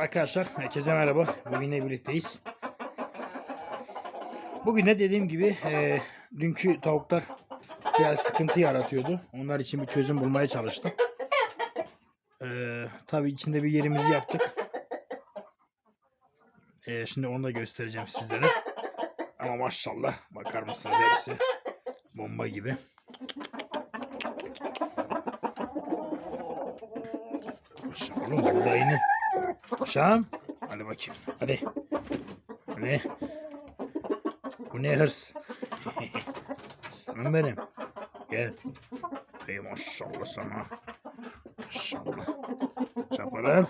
Arkadaşlar herkese merhaba. Bugün ne birlikteyiz. Bugün de dediğim gibi e, dünkü tavuklar biraz sıkıntı yaratıyordu. Onlar için bir çözüm bulmaya çalıştım. E, tabii içinde bir yerimizi yaptık. E, şimdi onu da göstereceğim sizlere. Ama maşallah bakar mısınız hepsi bomba gibi. Oğlum burada yine. Şam. Hadi bakayım. Hadi. Hadi. Bu ne hırs? Aslanım benim. Gel. Ey maşallah sana. Maşallah. Çapalım.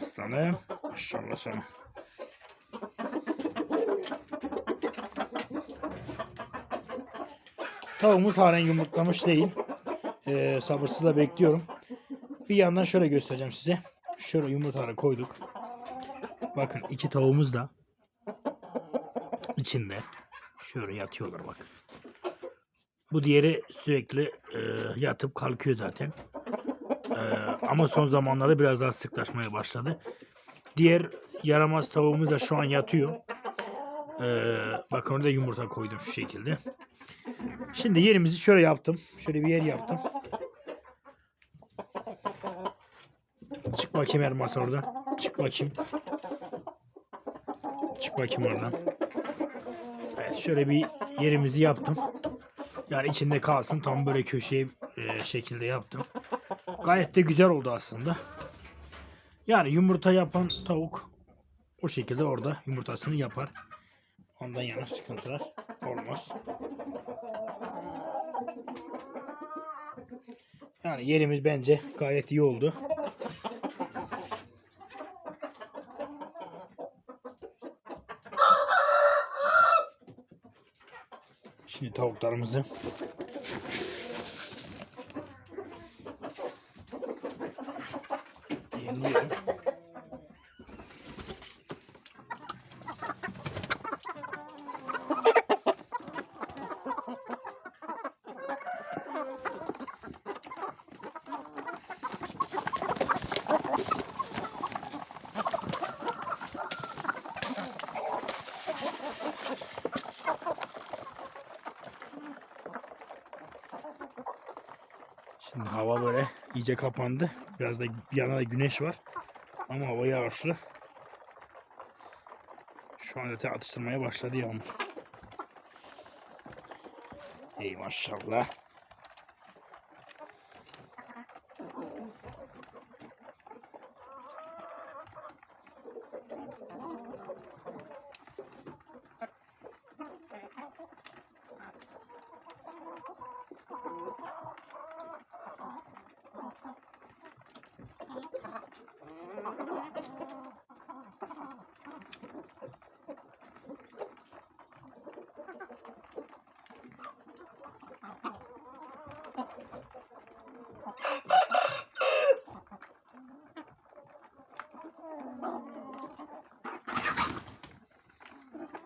Aslanım. Maşallah sana. Tavuğumuz halen yumurtlamış değil. Ee, sabırsızla bekliyorum. Bir yandan şöyle göstereceğim size. Şöyle yumurtaları koyduk. Bakın iki tavuğumuz da içinde. Şöyle yatıyorlar bakın. Bu diğeri sürekli e, yatıp kalkıyor zaten. E, ama son zamanlarda biraz daha sıklaşmaya başladı. Diğer yaramaz tavuğumuz da şu an yatıyor. E, bakın orada yumurta koydum şu şekilde. Şimdi yerimizi şöyle yaptım. Şöyle bir yer yaptım. Çık bakayım elmas orada. Çık bakayım. Çık bakayım oradan. Evet şöyle bir yerimizi yaptım. Yani içinde kalsın tam böyle köşeye e, şekilde yaptım. Gayet de güzel oldu aslında. Yani yumurta yapan tavuk o şekilde orada yumurtasını yapar. Ondan yana sıkıntılar olmaz. Yani yerimiz bence gayet iyi oldu. Şimdi tavuklarımızı yeniyorum. Şimdi hava böyle iyice kapandı. Biraz da bir yana da güneş var. Ama hava yağışlı. Şu an zaten atıştırmaya başladı yağmur. Ey maşallah.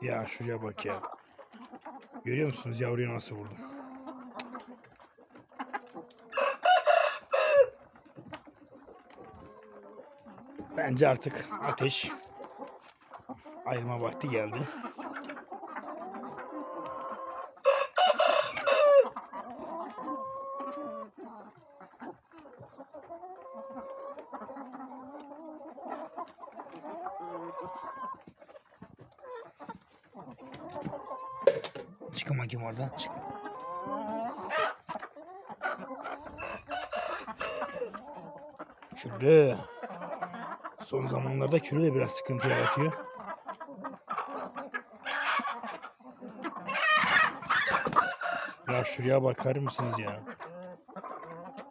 Ya şuraya bak ya. Görüyor musunuz yavruyu nasıl vurdum? Bence artık ateş ayırma vakti geldi. Çıkın bakayım oradan. Çık. Kürü. Son zamanlarda kürü de biraz sıkıntı yaratıyor. Ya şuraya bakar mısınız ya?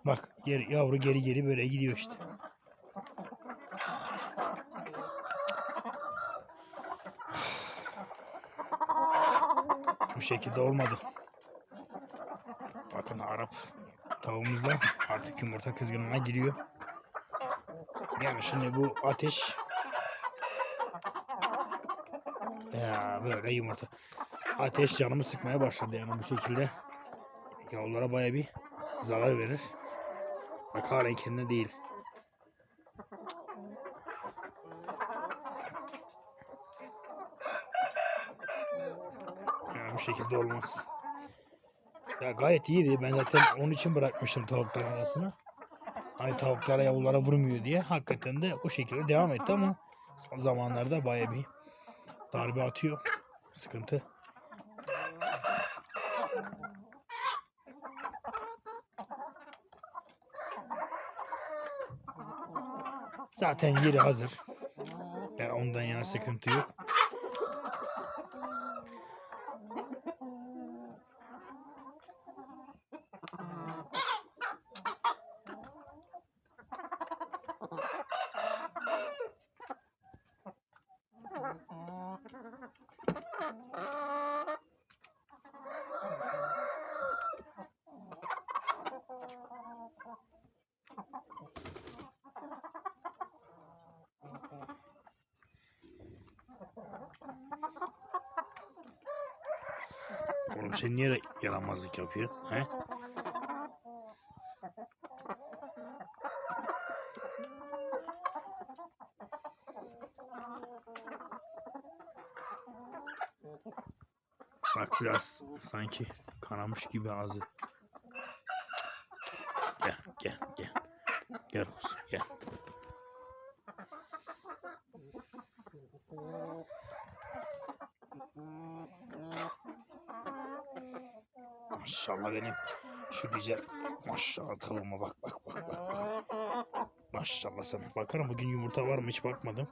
Bak geri, yavru geri geri böyle gidiyor işte. Bu şekilde olmadı. Bakın Arap tavuğumuz da artık yumurta kızgınlığına giriyor. Yani şimdi bu ateş ya böyle yumurta. Ateş canımı sıkmaya başladı yani bu şekilde. Yavrulara baya bir zarar verir. Bak halen kendine değil. bu şekilde olmaz. Ya gayet iyiydi. Ben zaten onun için bırakmıştım tavukların arasına. Hani tavuklara yavrulara vurmuyor diye. Hakikaten de o şekilde devam etti ama son zamanlarda baya bir darbe atıyor. Sıkıntı. Zaten yeri hazır. Yani ondan yana sıkıntı yok. Oğlum sen niye yaramazlık yapıyorsun? He? Bak biraz sanki kanamış gibi ağzı. Gel gel gel. Gel kuzum gel. Maşallah benim şu güzel maşallah tavuğuma bak bak bak bak. Maşallah sana. Bakarım bugün yumurta var mı hiç bakmadım.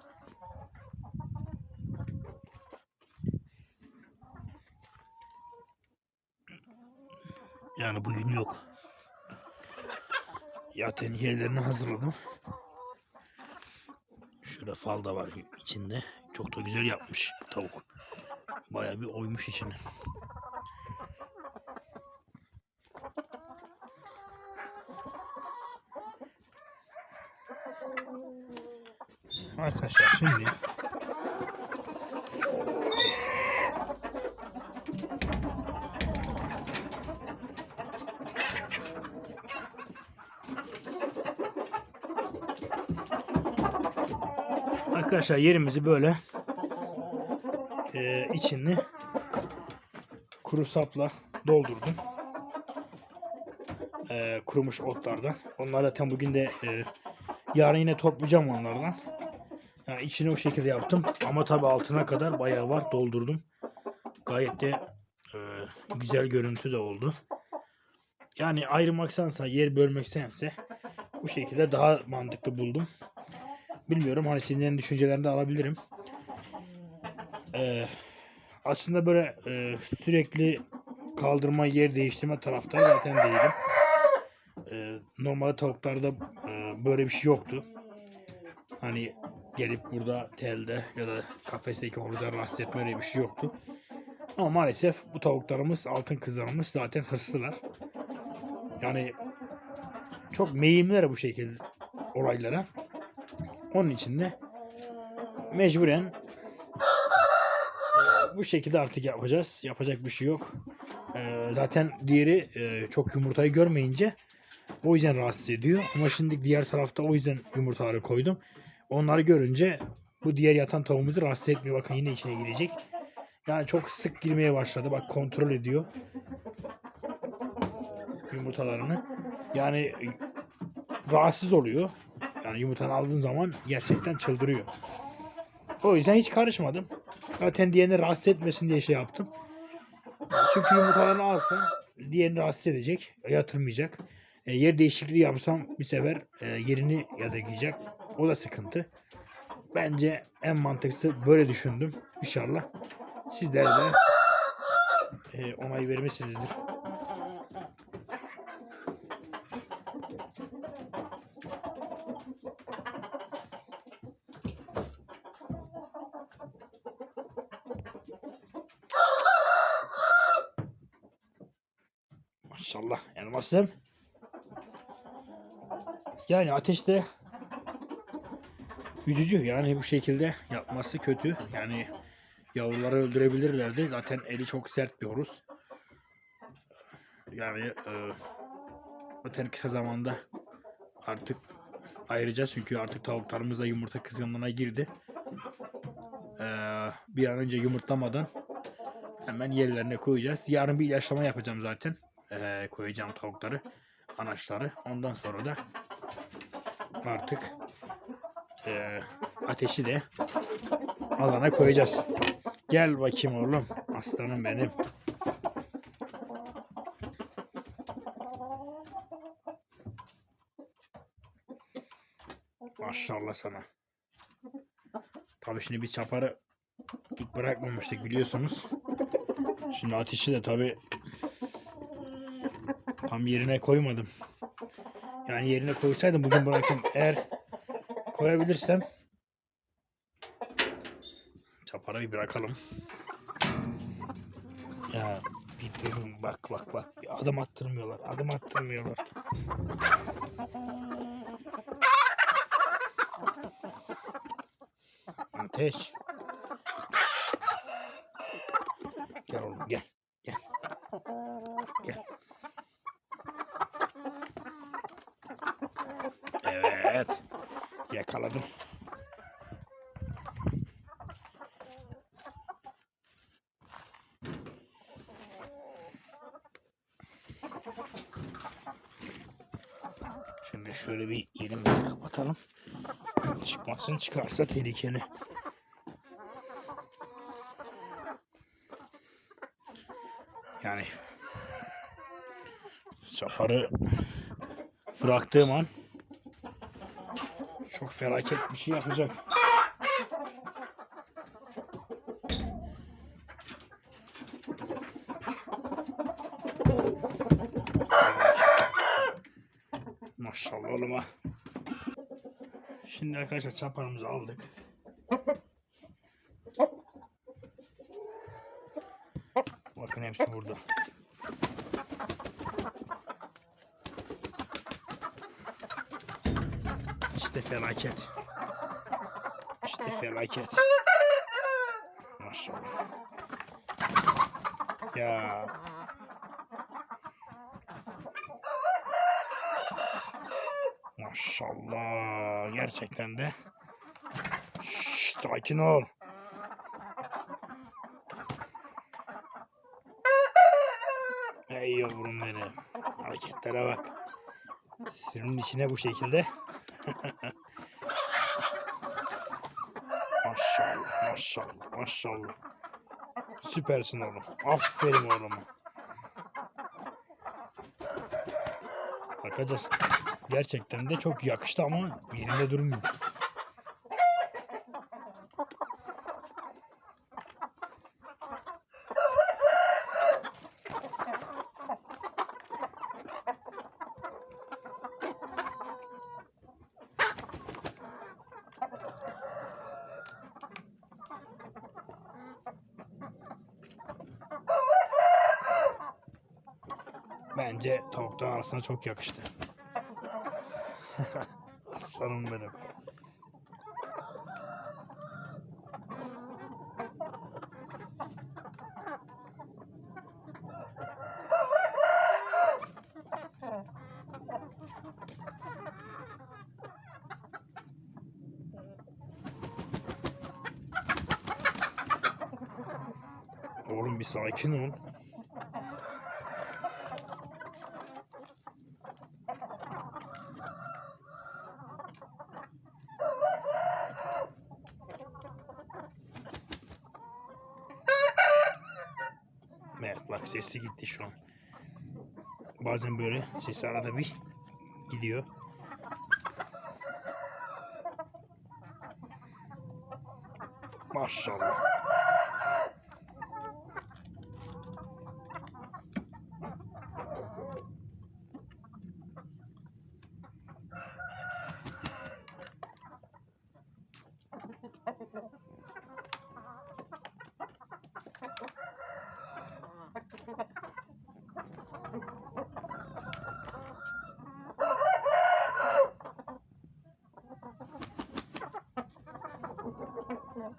Yani bugün yok. Zaten yerlerini hazırladım. Şurada fal da var içinde. Çok da güzel yapmış tavuk. Bayağı bir oymuş içini. Arkadaşlar şimdi Arkadaşlar yerimizi böyle eee içini kuru sapla doldurdum. Eee, kurumuş otlardan. Onlar zaten bugün de eee, yarın yine toplayacağım onlardan. İçini o şekilde yaptım. Ama tabi altına kadar bayağı var doldurdum. Gayet de eee, güzel görüntü de oldu. Yani ayırmaksansa yer bölmeksense bu şekilde daha mantıklı buldum. Bilmiyorum hani sizlerin düşüncelerini de alabilirim. Ee, aslında böyle e, sürekli kaldırma yer değiştirme taraftarı zaten değilim. Ee, normalde tavuklarda e, böyle bir şey yoktu. Hani gelip burada telde ya da kafesteki horozları rahatsız etme bir şey yoktu. Ama maalesef bu tavuklarımız altın kızlarımız zaten hırslılar. Yani çok meyimler bu şekilde olaylara. Onun için de mecburen bu şekilde artık yapacağız. Yapacak bir şey yok. E, zaten diğeri e, çok yumurtayı görmeyince o yüzden rahatsız ediyor. Ama şimdi diğer tarafta o yüzden yumurtaları koydum. Onları görünce bu diğer yatan tavuğumuzu rahatsız etmiyor. Bakın yine içine girecek. Yani çok sık girmeye başladı. Bak kontrol ediyor yumurtalarını. Yani rahatsız oluyor. Yani yumurtanı aldığın zaman gerçekten çıldırıyor. O yüzden hiç karışmadım. Zaten diğerini rahatsız etmesin diye şey yaptım. Çünkü yumurtalarını alsam diğerini rahatsız edecek. Yatırmayacak. E, yer değişikliği yapsam bir sefer e, yerini yadırgayacak. O da sıkıntı. Bence en mantıklısı böyle düşündüm. İnşallah sizler de e, onay vermişsinizdir. Maşallah elmasım. Yani ateşte üzücü yani bu şekilde yapması kötü. Yani yavruları öldürebilirlerdi. Zaten eli çok sert bir horoz. Yani e, zaten kısa zamanda artık ayıracağız çünkü artık tavuklarımız da yumurta kızgınlığına girdi. E, bir an önce yumurtlamadan Hemen yerlerine koyacağız. Yarın bir ilaçlama yapacağım zaten. Ee, koyacağım tavukları, anaçları. Ondan sonra da artık ee, ateşi de alana koyacağız. Gel bakayım oğlum. Aslanım benim. Maşallah sana. Tabii şimdi biz çaparı ilk bırakmamıştık biliyorsunuz. Şimdi ateşi de tabii tam yerine koymadım. Yani yerine koysaydım bugün bırakayım. Eğer koyabilirsem çapara bir bırakalım. Ya bir durun bak bak bak. Bir adım attırmıyorlar. Adım attırmıyorlar. Ateş. Gel oğlum gel. Gel. Gel. Evet. Yakaladım. Şimdi şöyle bir yerimizi kapatalım. Çıkmasın çıkarsa tehlikeli. Yani çaparı bıraktığım an çok felaket bir şey yapacak. Maşallah oğluma. Şimdi arkadaşlar çaparımızı aldık. Bakın hepsi burada. İşte felaket. İşte felaket. Maşallah. Ya. Maşallah. Gerçekten de. Şşş, sakin ol. Ey yavrum benim. Hareketlere bak. Sürünün içine bu şekilde. maşallah, maşallah, maşallah. Süpersin oğlum. Aferin oğlum. Bakacağız. Gerçekten de çok yakıştı ama yerinde durmuyor. Bence tavuktan arasına çok yakıştı. Aslanım benim. Oğlum bir sakin ol. Evet bak sesi gitti şu an. Bazen böyle sesi arada bir gidiyor. Maşallah. Yeah.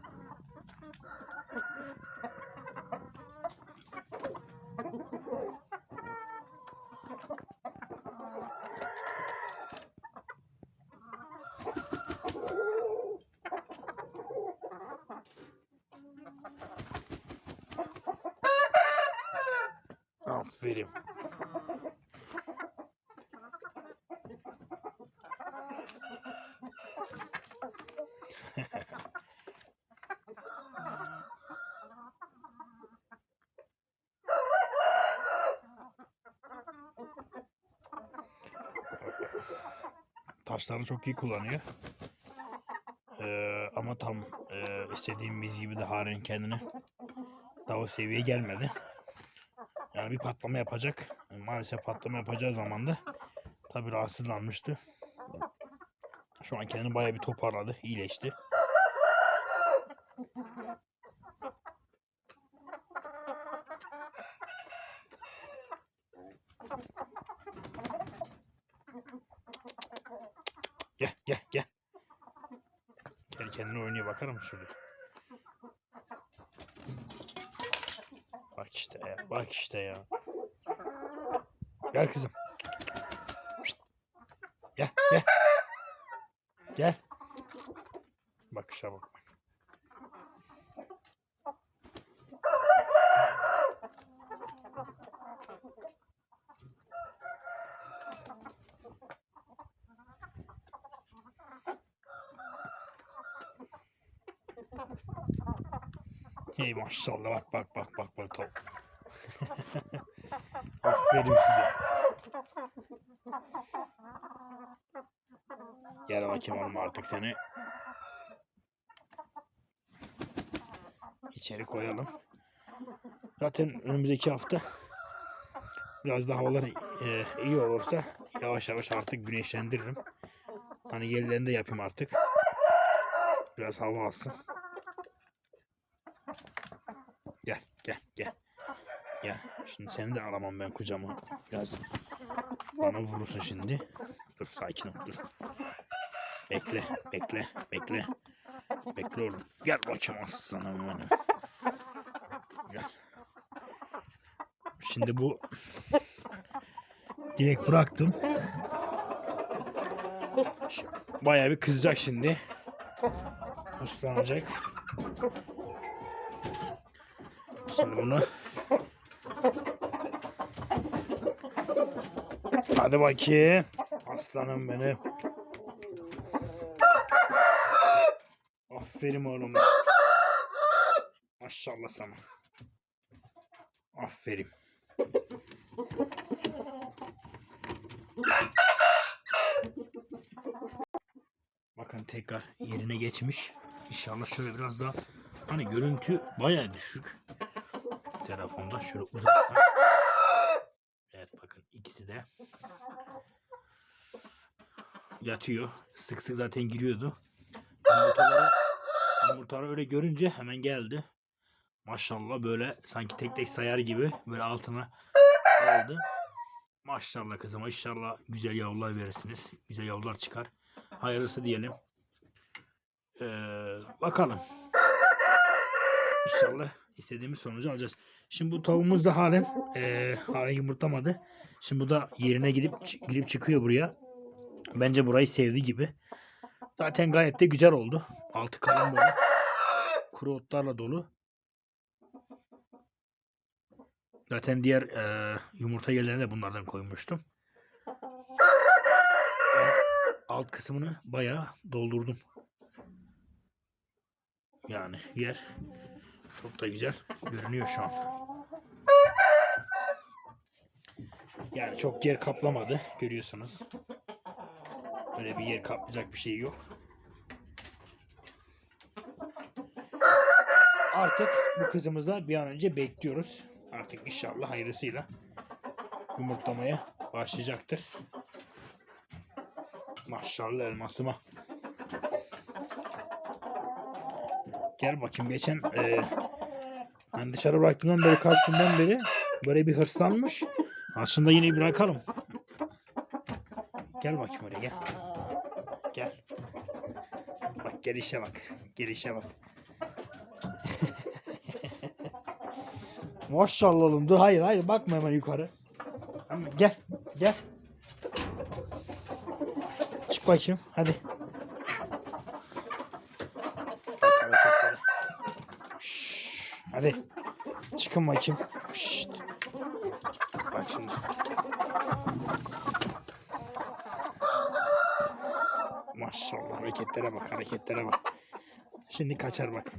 Taşları çok iyi kullanıyor. Ee, ama tam e, istediğimiz gibi de halen kendine daha o seviyeye gelmedi. Yani bir patlama yapacak. Maalesef patlama yapacağı zaman da tabii rahatsızlanmıştı. Şu an kendini bayağı bir toparladı, iyileşti. Gel gel gel. Gel kendine oynuyor bakar mısın şurada? Bak işte ya, bak işte ya. Gel kızım. Gel, gel. Gel. Bakışa bak. Hey maşallah bak bak bak bak bak top. Aferin size. Gel bakayım oğlum artık seni. İçeri koyalım. Zaten önümüzdeki hafta biraz daha havalar e, iyi olursa yavaş yavaş artık güneşlendiririm. Hani gelilerini de yapayım artık. Biraz hava alsın. Gel gel gel. Gel. Şimdi seni de alamam ben kucağıma. Biraz bana vurursun şimdi. Dur sakin ol dur. Bekle bekle bekle. Bekle oğlum. Gel bakayım aslanım benim. Gel. Şimdi bu direkt bıraktım. Bayağı bir kızacak şimdi. Hırslanacak. Şimdi bunu Hadi bakayım. Aslanım benim. Aferin oğlum. Maşallah sana. Aferin. Bakın tekrar yerine geçmiş. İnşallah şöyle biraz daha hani görüntü bayağı düşük. Telefonda şöyle uzakta. İkisi de yatıyor. Sık sık zaten giriyordu. Yumurtaları öyle görünce hemen geldi. Maşallah böyle sanki tek tek sayar gibi böyle altına aldı. Maşallah kızım inşallah güzel yavrular verirsiniz. Güzel yavrular çıkar. Hayırlısı diyelim. Ee, bakalım. İnşallah istediğimiz sonucu alacağız. Şimdi bu tavuğumuz da halen e, halen yumurtlamadı. Şimdi bu da yerine gidip girip çıkıyor buraya. Bence burayı sevdi gibi. Zaten gayet de güzel oldu. Altı kalın böyle. Kuru otlarla dolu. Zaten diğer e, yumurta yerlerine de bunlardan koymuştum. Alt kısmını bayağı doldurdum. Yani yer çok da güzel görünüyor şu an. Yani çok yer kaplamadı görüyorsunuz. Öyle bir yer kaplayacak bir şey yok. Artık bu kızımızla bir an önce bekliyoruz. Artık inşallah hayırlısıyla yumurtlamaya başlayacaktır. Maşallah elmasıma. Gel bakayım geçen e, hani dışarı bıraktığımdan beri kaç günden beri böyle bir hırslanmış. Aslında yine bırakalım. Gel bakayım oraya gel. Gel. Bak gelişe bak. Gelişe bak. Maşallah oğlum dur hayır hayır bakma hemen yukarı. Gel gel. Çık bakayım hadi. Bak hareketlere. Şşş, hadi. Çıkın bakayım. Şşt. Bak şimdi. Maşallah hareketlere bak hareketlere bak. Şimdi kaçar bak.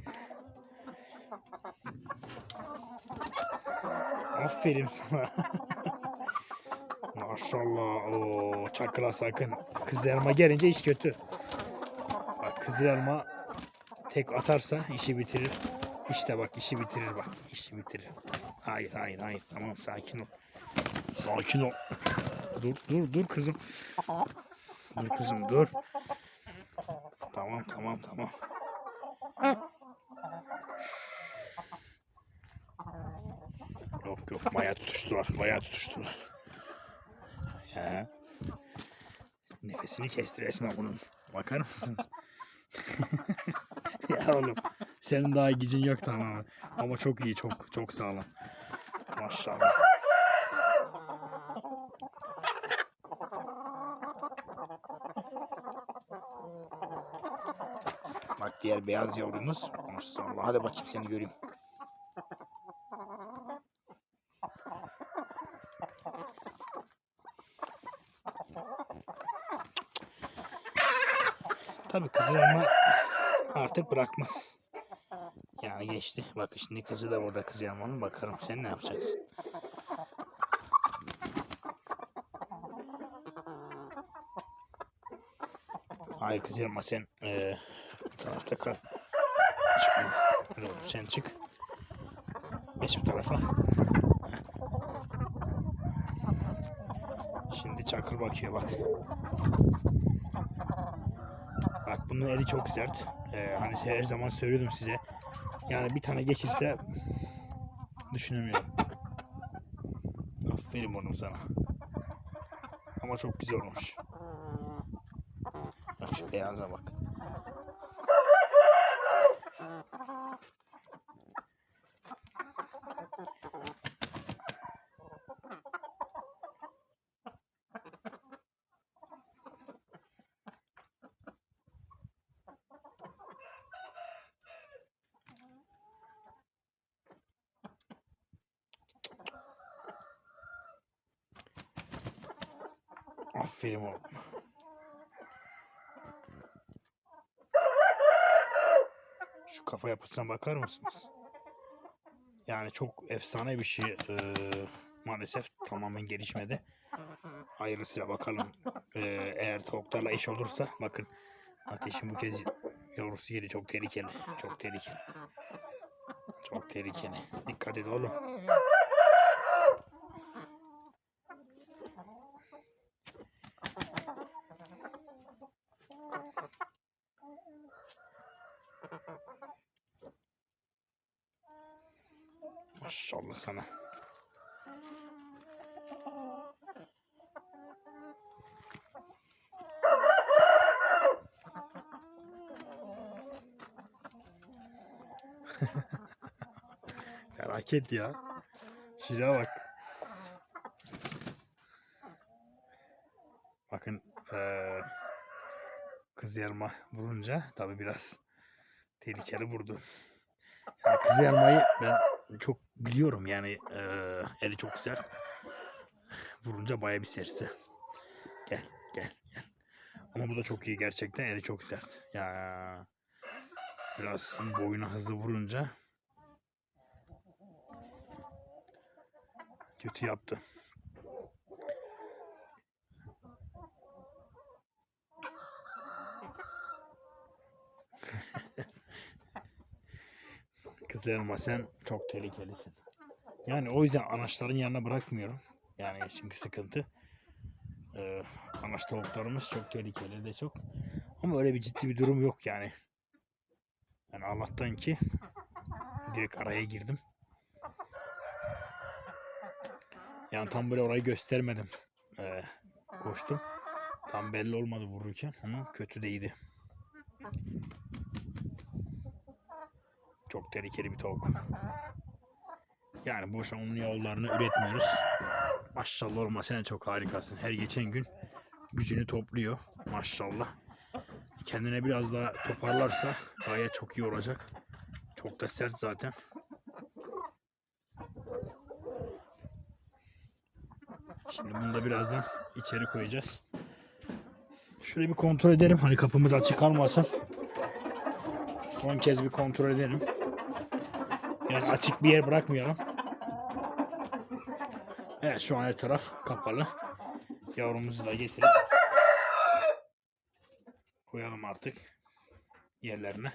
Aferin sana. Maşallah. O çakıla sakın. Kızarma gelince iş kötü. Bak kızarma tek atarsa işi bitirir. İşte bak işi bitirir bak. işi bitirir. Hayır hayır hayır. Tamam sakin ol. Sakin ol. Dur dur dur kızım. Dur kızım dur. Tamam tamam tamam. Yok yok bayağı tutuştular. Bayağı tutuştular. Ya. Nefesini kesti resmen bunun. Bakar mısınız? ya oğlum senin daha gücün yok tamamen. Ama çok iyi çok çok sağlam. Maşallah. Bak diğer beyaz yavrumuz. Maşallah. Hadi bakayım seni göreyim. Tabii kızarma artık bırakmaz. Yani geçti. Bak şimdi kızı da burada kızarmanın bakarım sen ne yapacaksın. Hayır kızarma sen eee bu tarafta kal. Çıkma. Oğlum, sen çık. Geç bu tarafa. Şimdi çakır bakıyor bak. Bak bunun eli çok sert. Ee, hani her zaman söylüyordum size. Yani bir tane geçirse düşünemiyorum. Aferin oğlum sana. Ama çok güzel olmuş. Bak şu beyaza bak. Aferin oğlum. Şu kafa yapısına bakar mısınız? Yani çok efsane bir şey. Ee, maalesef tamamen gelişmedi. Hayırlısıyla bakalım. Ee, eğer tavuklarla eş olursa bakın ateşin bu kez yavrusu geliyor. Çok tehlikeli. Çok tehlikeli. Çok tehlikeli. Dikkat et oğlum. Maşallah sana. Felaket ya. Şuraya bak. Bakın eee kız yarma vurunca tabi biraz tehlikeli vurdu. Yani kız yarmayı ben çok biliyorum yani eee eli çok sert. Vurunca baya bir sersi. Gel gel gel. Ama bu da çok iyi gerçekten eli çok sert. Ya biraz boyuna hızlı vurunca kötü yaptı. Kızarma sen çok tehlikelisin. Yani o yüzden anaçların yanına bırakmıyorum. Yani çünkü sıkıntı. Ee, anaç tavuklarımız çok tehlikeli de çok. Ama öyle bir ciddi bir durum yok yani. Yani Allah'tan ki direkt araya girdim. Yani tam böyle orayı göstermedim. Ee, koştum. Tam belli olmadı vururken ama kötü değildi. Çok tehlikeli bir tavuk. Yani boşa onun yavrularını üretmiyoruz. Maşallah olma sen çok harikasın. Her geçen gün gücünü topluyor. Maşallah. Kendine biraz daha toparlarsa gayet çok iyi olacak. Çok da sert zaten. Şimdi bunu da birazdan içeri koyacağız. Şöyle bir kontrol edelim. Hani kapımız açık kalmasın. Son kez bir kontrol edelim. Yani açık bir yer bırakmayalım. Evet şu an her taraf kapalı. Yavrumuzu da getirip koyalım artık yerlerine.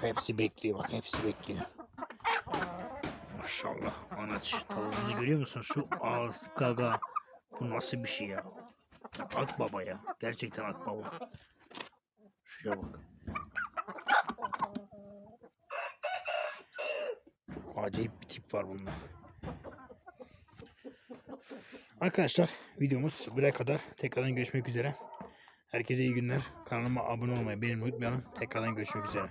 Hepsi bekliyor bak hepsi bekliyor. Maşallah anaç tavuğumuzu görüyor musun? Şu ağız gaga. Bu nasıl bir şey ya? Akbaba ya. Gerçekten akbaba. Şuraya bak. Acayip bir tip var bunda. Arkadaşlar videomuz buraya kadar. Tekrardan görüşmek üzere. Herkese iyi günler. Kanalıma abone olmayı beğenmeyi unutmayalım. Tekrardan görüşmek üzere.